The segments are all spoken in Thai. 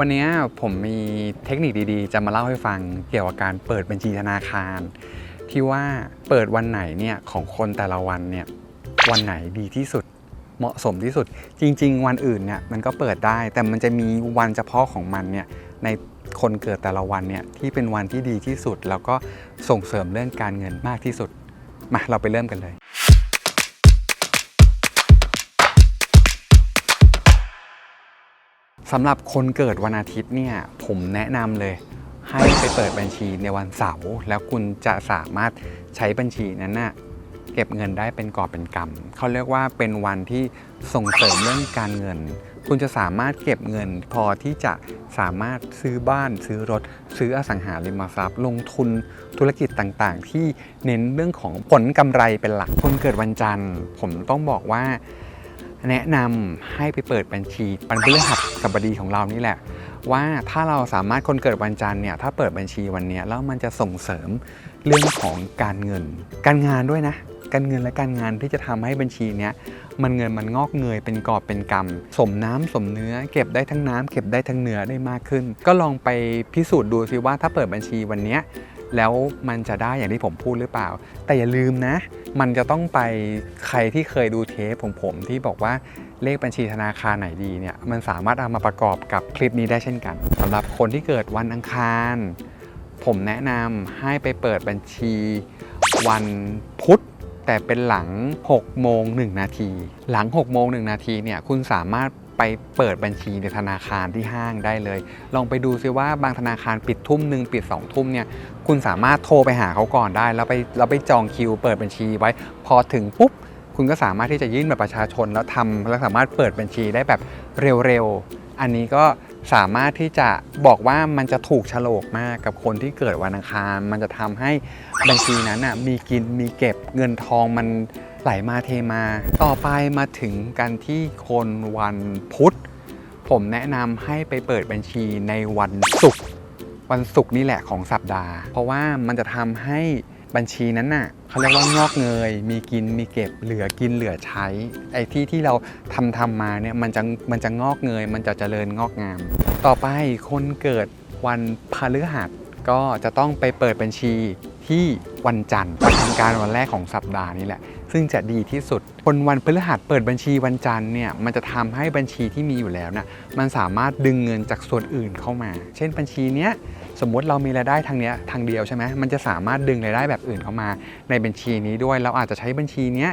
วันนี้ผมมีเทคนิคดีๆ จะมาเล่าให้ฟังเกี่ยวกับการเปิดบัญชีธนาคาร ที่ว่าเปิดวันไหนเนี่ยของคนแต่ละวันเนี่ยวันไหนดีที่สุดเหมาะสมที่สุด จริง ๆ วันอื่นเนี่ยมันก็เปิดได้ แต่มันจะมีวันเฉพาะของมันเนี่ยในคนเกิดแต่ละวันเนี่ยที่เป็นวันที่ดีที่สุด แล้วก็ส่งเสริมเรื่องการเงินมากที่สุดมาเราไปเริ่มกันเลย สำหรับคนเกิดวันอาทิตย์เนี่ยผมแนะนำเลย ให้ไปเปิดบัญชีในวันเสาร์แล้วคุณจะสามารถใช้บัญชีนั้นน่ะเก็บเงินได้เป็นกอบเป็นกำเขาเรียกว่าเป็นวันที่ส่งเสริมเรื่องการเงิน คุณจะสามารถเก็บเงินพอที่จะสามารถซื้อบ้าน ซื้อรถ ซื้ออสังหาริมทรัพย์ ลงทุนธุรกิจต่างๆ ที่เน้นเรื่องของผลกำไรเป็นหลักคนเกิดวันจันทร์ ผมต้องบอกว่า แนะนำให้ไปเปิดบัญชีวันพฤหัสบดีของเรานี่แหละ ว่าถ้าเราสามารถคนเกิดวันจันทร์เนี่ยถ้าเปิดบัญชีวันนี้แล้วมันจะส่งเสริมเรื่องของการเงิน การงานด้วยนะ การเงินและการงานที่จะทำให้บัญชีเนี้ยมันเงินมันงอกเงยเป็นกอบเป็นกำสมน้ำสมเนื้อ เก็บได้ทั้งน้ำเก็บได้ทั้งเนื้อได้มากขึ้น ก็ลองไปพิสูจน์ดูซิว่าถ้าเปิดบัญชีวันนี้ แล้วมันจะได้อย่างที่ผมพูดหรือเปล่า แต่อย่าลืมนะ มันจะต้องไปใครที่เคยดูเทปของผมที่บอกว่าเลขบัญชีธนาคารไหนดีเนี่ยมันสามารถเอามาประกอบกับคลิปนี้ได้เช่นกันสำหรับคนที่เกิดวันอังคาร ผมแนะนำให้ไปเปิดบัญชีวันพุธแต่เป็นหลัง 6 โมง 1 นาที หลัง 6 โมง 1 นาทีเนี่ยคุณสามารถ ไปเปิดบัญชีในธนาคารที่ห้างได้เลย ลองไปดูซิว่าบางธนาคารปิดทุ่มหนึ่งปิด2องทุ่มเนี่ยคุณสามารถโทรไปหาเขาก่อนได้ แล้วไปแล้วไปจองคิว เปิดบัญชีไว้ พอถึงปุ๊บคุณก็สามารถที่จะยื่นบัตรประชาชนแล้วทำแล้วสามารถเปิดบัญชีได้แบบเร็วๆ อันนี้ก็ สามารถที่จะบอกว่ามันจะถูกฉลกมากกับคนที่เกิดวันอังคาร มันจะทำให้บัญชีนั้นน่ะมีกินมีเก็บเงินทองมันไหลมาเทมา ต่อไปมาถึงกันที่คนวันพุธ ผมแนะนำให้ไปเปิดบัญชีในวันศุกร์วันศุกร์นี่แหละของสัปดาห์ เพราะว่ามันจะทำให้ บัญชีนั้นน่ะเขาเรียกว่างอกเงย มีกินมีเก็บเหลือกินเหลือใช้ ไอ้ที่ที่เราทำทำมาเนี่ยมันจะมันจะงอกเงย มันจะเจริญงอกงาม ต่อไปคนเกิดวันพฤหัสก็จะต้องไปเปิดบัญชีที่วันจันทร์วันทำการวันแรกของสัปดาห์นี้แหละ ซึ่งจะดีที่สุด คนวันพฤหัสเปิดบัญชีวันจันทร์เนี่ยมันจะทำให้บัญชีที่มีอยู่แล้วนะมันสามารถดึงเงินจากส่วนอื่นเข้ามา เช่นบัญชีเนี้ย สมมุติเรามีรายได้ทางเนี้ยทางเดียวใช่ไหมมันจะสามารถดึงรายได้แบบอื่นเข้ามา ในบัญชีนี้ด้วยเราอาจจะใช้บัญชีเนี้ย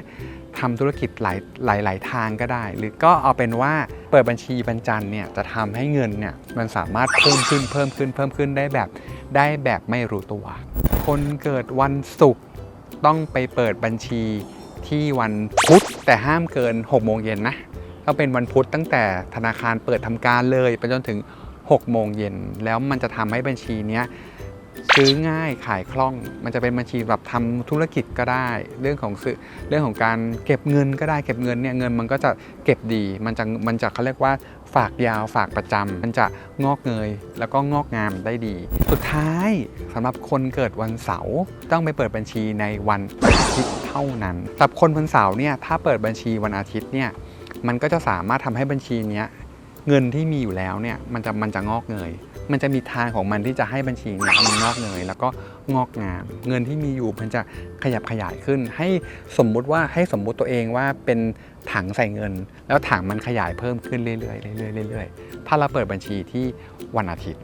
ทำธุรกิจหลายหลายหลายทางก็ได้ หรือก็เอาเป็นว่าเปิดบัญชีบรรจันเนี่ยจะทำให้เงินเนี่ยมันสามารถเพิ่มขึ้นเพิ่มขึ้นเพิ่มขึ้นได้แบบได้แบบไม่รู้ตัว คนเกิดวันศุกร์ต้องไปเปิดบัญชีที่วันพุธแต่ห้ามเกิน6โมงเย็นนะต้องเป็นวันพุธตั้งแต่ธนาคารเปิดทำการเลยไปจนถึง 6 โมงเย็น แล้วมันจะทำให้บัญชีเนี้ยซื้อง่ายขายคล่อง มันจะเป็นบัญชีแบบทำธุรกิจก็ได้ เรื่องของซื้อเรื่องของการเก็บเงินก็ได้เก็บเงินเนี่ยเงินมันก็จะเก็บดี มันจะมันจะเขาเรียกว่าฝากยาวฝากประจำมันจะงอกเงย แล้วก็งอกงามได้ดี สุดท้ายสำหรับคนเกิดวันเสาร์ต้องไปเปิดบัญชีในวันอาทิตย์เท่านั้นสำหรับคนวันเสาร์เนี่ยถ้าเปิดบัญชีวันอาทิตย์เนี่ยมันก็จะสามารถทำให้บัญชีเนี้ย เงินที่มีอยู่แล้วเนี่ยมันจะมันจะงอกเงย มันจะมีทางของมันที่จะให้บัญชีเนี่ยมันงอกเงยแล้วก็งอกงาม เงินที่มีอยู่มันจะขยับขยายขึ้น ให้สมมุติว่าให้สมมุติตัวเองว่าเป็นถังใส่เงิน แล้วถังมันขยายเพิ่มขึ้นเรื่อยๆเรื่อยๆเรื่อยๆถ้าเราเปิดบัญชีที่วันอาทิตย์